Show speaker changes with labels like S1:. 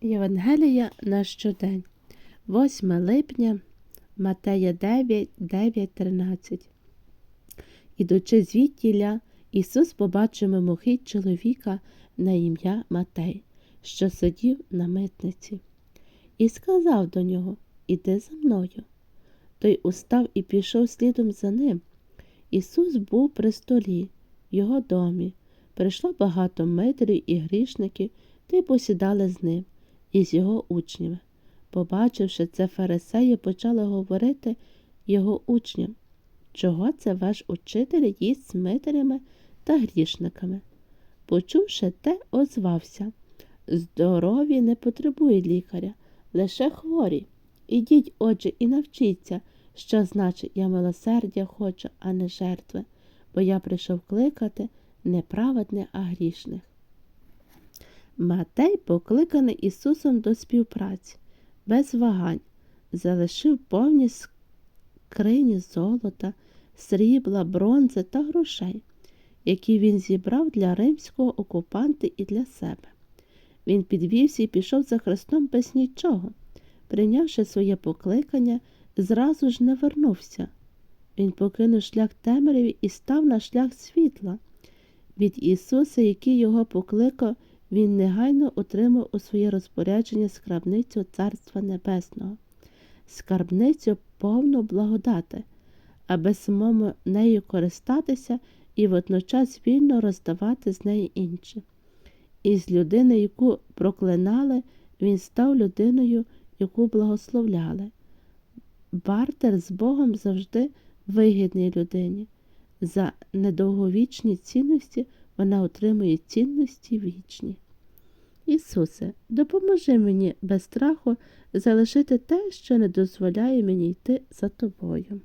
S1: Євангелія на щодень, 8 липня, Матея 9, 9, 13. Ідучи звідтіля, Ісус побачив мимохідь чоловіка на ім'я Матей, що сидів на митниці, і сказав до нього Іди за мною. Той устав і пішов слідом за ним. Ісус був при столі, його домі. Прийшло багато митрів і грішників, та й посідали з ним і з його учнями. Побачивши це, фарисеї почали говорити його учням, чого це ваш учитель їсть з митерями та грішниками. Почувши те, озвався Здорові не потребують лікаря, лише хворі. Ідіть, отже, і навчіться, що значить я милосердя хочу, а не жертви, бо я прийшов кликати не праведних, а грішних. Матей, покликаний Ісусом до співпраці, без вагань, залишив повні скрині золота, срібла, бронзи та грошей, які він зібрав для римського окупанта і для себе. Він підвівся і пішов за Христом без нічого. Прийнявши своє покликання, зразу ж не вернувся. Він покинув шлях темряві і став на шлях світла. Від Ісуса, який його покликав, він негайно отримав у своє розпорядження скарбницю Царства Небесного, скарбницю повну благодати, аби самому нею користатися і водночас вільно роздавати з неї інші. І з людини, яку проклинали, він став людиною, яку благословляли. Бартер з Богом завжди вигідний людині. За недовговічні цінності вона отримує цінності вічні. Ісусе, допоможи мені без страху залишити те, що не дозволяє мені йти за тобою.